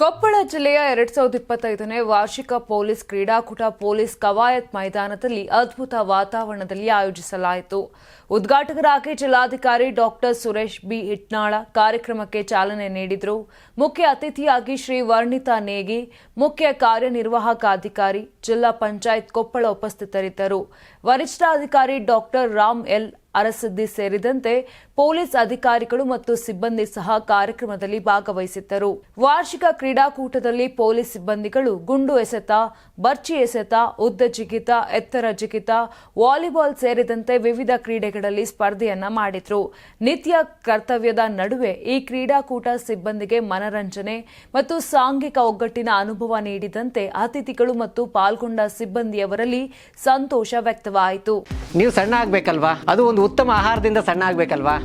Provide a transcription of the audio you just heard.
ಕೊಪ್ಪಳ ಜಿಲ್ಲೆಯ ಎರಡ್ ಸಾವಿರದ ಇಪ್ಪತ್ತೈದನೇ ವಾರ್ಷಿಕ ಪೊಲೀಸ್ ಕ್ರೀಡಾಕೂಟ ಪೊಲೀಸ್ ಕವಾಯತ್ ಮೈದಾನದಲ್ಲಿ ಅದ್ಭುತ ವಾತಾವರಣದಲ್ಲಿ ಆಯೋಜಿಸಲಾಯಿತು. ಉದ್ಘಾಟಕರಾಗಿ ಜಿಲ್ಲಾಧಿಕಾರಿ ಡಾಕ್ಟರ್ ಸುರೇಶ್ ಬಿ. ಇಟ್ನಾಳ ಕಾರ್ಯಕ್ರಮಕ್ಕೆ ಚಾಲನೆ ನೀಡಿದರು. ಮುಖ್ಯ ಅತಿಥಿಯಾಗಿ ಶ್ರೀ ವರ್ಣಿತಾ ನೇಗಿ, ಮುಖ್ಯ ಕಾರ್ಯನಿರ್ವಾಹಕ ಅಧಿಕಾರಿ, ಜಿಲ್ಲಾ ಪಂಚಾಯತ್ ಕೊಪ್ಪಳ ಉಪಸ್ಥಿತರಿದ್ದರು. ವರಿಷ್ಠಾಧಿಕಾರಿ ಡಾಕ್ಟರ್ ರಾಮ್ ಎಲ್. ಅರಸಿದ್ದಿ ಸೇರಿದಂತೆ ಪೊಲೀಸ್ ಅಧಿಕಾರಿಗಳು ಮತ್ತು ಸಿಬ್ಬಂದಿ ಸಹ ಕಾರ್ಯಕ್ರಮದಲ್ಲಿ ಭಾಗವಹಿಸಿದ್ದರು. ವಾರ್ಷಿಕ ಕ್ರೀಡಾಕೂಟದಲ್ಲಿ ಪೊಲೀಸ್ ಸಿಬ್ಬಂದಿಗಳು ಗುಂಡು ಎಸೆತ, ಬರ್ಚಿ ಎಸೆತ, ಉದ್ದ ಜಿಗಿತ, ಎತ್ತರ ಜಿಗಿತ, ವಾಲಿಬಾಲ್ ಸೇರಿದಂತೆ ವಿವಿಧ ಕ್ರೀಡೆಗಳಲ್ಲಿ ಸ್ಪರ್ಧೆಯನ್ನ ಮಾಡಿದ್ರು. ನಿತ್ಯ ಕರ್ತವ್ಯದ ನಡುವೆ ಈ ಕ್ರೀಡಾಕೂಟ ಸಿಬ್ಬಂದಿಗೆ ಮನರಂಜನೆ ಮತ್ತು ಸಾಂಘಿಕ ಒಗ್ಗಟ್ಟಿನ ಅನುಭವ ನೀಡಿದಂತೆ ಅತಿಥಿಗಳು ಮತ್ತು ಪಾಲ್ಗೊಂಡ ಸಿಬ್ಬಂದಿಯವರಲ್ಲಿ ಸಂತೋಷ ವ್ಯಕ್ತವಾಯಿತು. ನೀವು ಸಣ್ಣ ಆಗ್ಬೇಕಲ್ವಾ? ಅದು ಒಂದು ಉತ್ತಮ ಆಹಾರದಿಂದ ಸಣ್ಣ ಆಗ್ಬೇಕಲ್ವಾ?